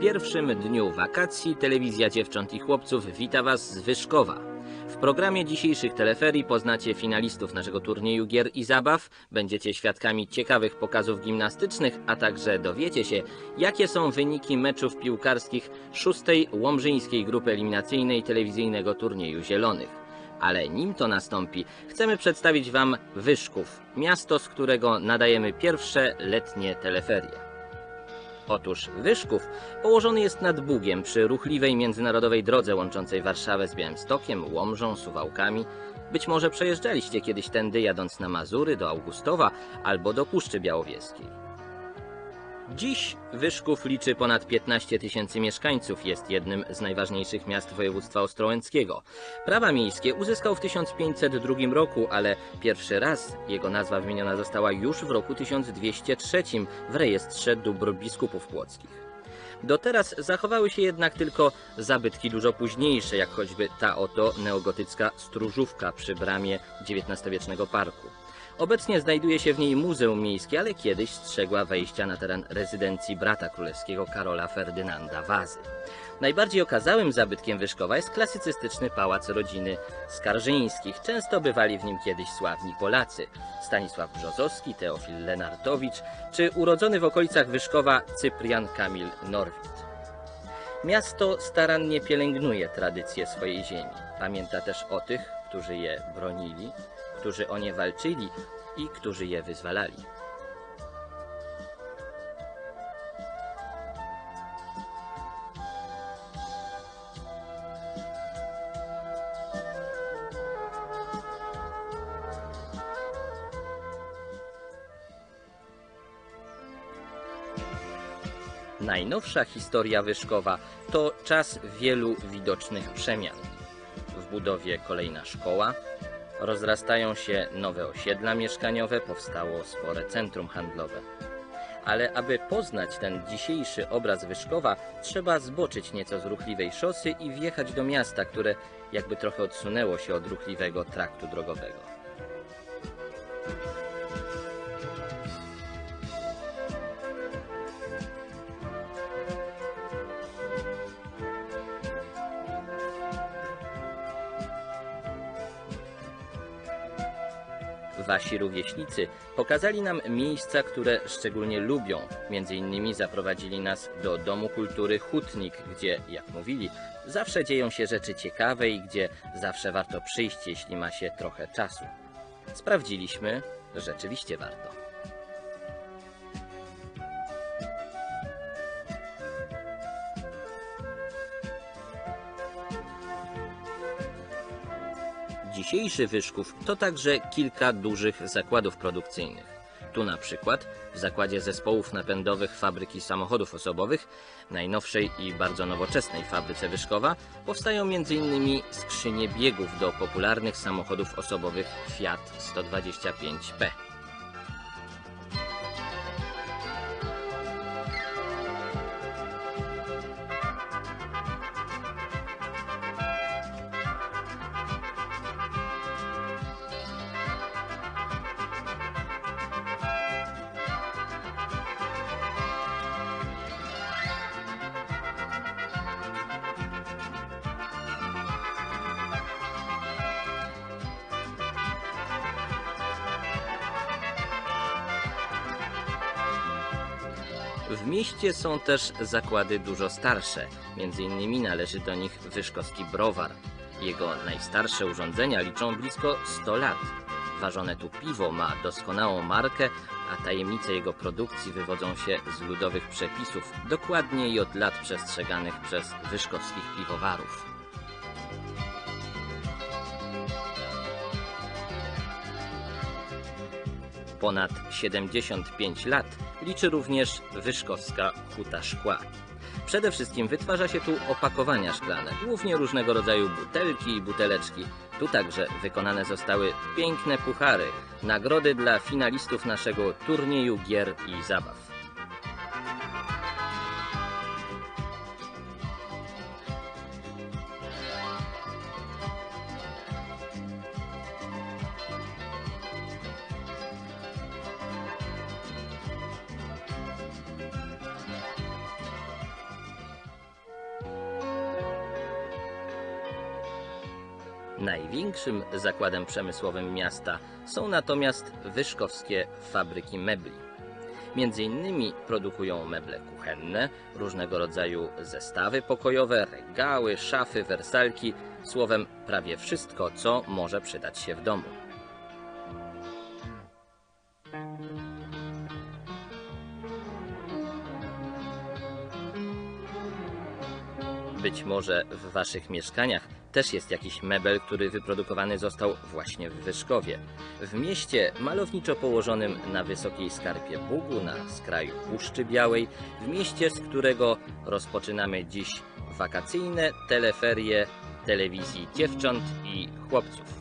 pierwszym dniu wakacji telewizja dziewcząt i chłopców wita Was z Wyszkowa. W programie dzisiejszych teleferii poznacie finalistów naszego turnieju gier i zabaw, będziecie świadkami ciekawych pokazów gimnastycznych, a także dowiecie się, jakie są wyniki meczów piłkarskich szóstej Łomżyńskiej Grupy Eliminacyjnej telewizyjnego turnieju Zielonych. Ale nim to nastąpi, chcemy przedstawić Wam Wyszków, miasto, z którego nadajemy pierwsze letnie teleferie. Otóż Wyszków położony jest nad Bugiem przy ruchliwej międzynarodowej drodze łączącej Warszawę z Białymstokiem, Łomżą, Suwałkami. Być może przejeżdżaliście kiedyś tędy jadąc na Mazury, do Augustowa albo do Puszczy Białowieskiej. Dziś Wyszków liczy ponad 15 tysięcy mieszkańców, jest jednym z najważniejszych miast województwa ostrołęckiego. Prawa miejskie uzyskał w 1502 roku, ale pierwszy raz jego nazwa wymieniona została już w roku 1203 w rejestrze dóbr biskupów płockich. Do teraz zachowały się jednak tylko zabytki dużo późniejsze, jak choćby ta oto neogotycka stróżówka przy bramie XIX-wiecznego parku. Obecnie znajduje się w niej Muzeum Miejskie, ale kiedyś strzegła wejścia na teren rezydencji brata królewskiego Karola Ferdynanda Wazy. Najbardziej okazałym zabytkiem Wyszkowa jest klasycystyczny pałac rodziny Skarżyńskich. Często bywali w nim kiedyś sławni Polacy. Stanisław Brzozowski, Teofil Lenartowicz, czy urodzony w okolicach Wyszkowa Cyprian Kamil Norwid. Miasto starannie pielęgnuje tradycje swojej ziemi. Pamięta też o tych, którzy je bronili, którzy o nie walczyli i którzy je wyzwalali. Najnowsza historia Wyszkowa to czas wielu widocznych przemian. W budowie kolejna szkoła, rozrastają się nowe osiedla mieszkaniowe, powstało spore centrum handlowe. Ale aby poznać ten dzisiejszy obraz Wyszkowa, trzeba zboczyć nieco z ruchliwej szosy i wjechać do miasta, które jakby trochę odsunęło się od ruchliwego traktu drogowego. Wasi rówieśnicy pokazali nam miejsca, które szczególnie lubią. Między innymi zaprowadzili nas do Domu Kultury Hutnik, gdzie, jak mówili, zawsze dzieją się rzeczy ciekawe i gdzie zawsze warto przyjść, jeśli ma się trochę czasu. Sprawdziliśmy, rzeczywiście warto. Dzisiejszy Wyszków to także kilka dużych zakładów produkcyjnych. Tu na przykład w zakładzie zespołów napędowych fabryki samochodów osobowych, najnowszej i bardzo nowoczesnej fabryce Wyszkowa, powstają m.in. skrzynie biegów do popularnych samochodów osobowych Fiat 125P. W mieście są też zakłady dużo starsze, między innymi należy do nich Wyszkowski Browar. Jego najstarsze urządzenia liczą blisko 100 lat. Ważone tu piwo ma doskonałą markę, a tajemnice jego produkcji wywodzą się z ludowych przepisów, dokładnie i od lat przestrzeganych przez wyszkowskich piwowarów. Ponad 75 lat liczy również Wyszkowska Huta Szkła. Przede wszystkim wytwarza się tu opakowania szklane, głównie różnego rodzaju butelki i buteleczki. Tu także wykonane zostały piękne puchary, nagrody dla finalistów naszego turnieju gier i zabaw. Największym zakładem przemysłowym miasta są natomiast wyszkowskie fabryki mebli. Między innymi produkują meble kuchenne, różnego rodzaju zestawy pokojowe, regały, szafy, wersalki, słowem prawie wszystko, co może przydać się w domu. Być może w waszych mieszkaniach też jest jakiś mebel, który wyprodukowany został właśnie w Wyszkowie. W mieście malowniczo położonym na wysokiej skarpie Bugu, na skraju Puszczy Białej, w mieście, z którego rozpoczynamy dziś wakacyjne teleferie telewizji dziewcząt i chłopców.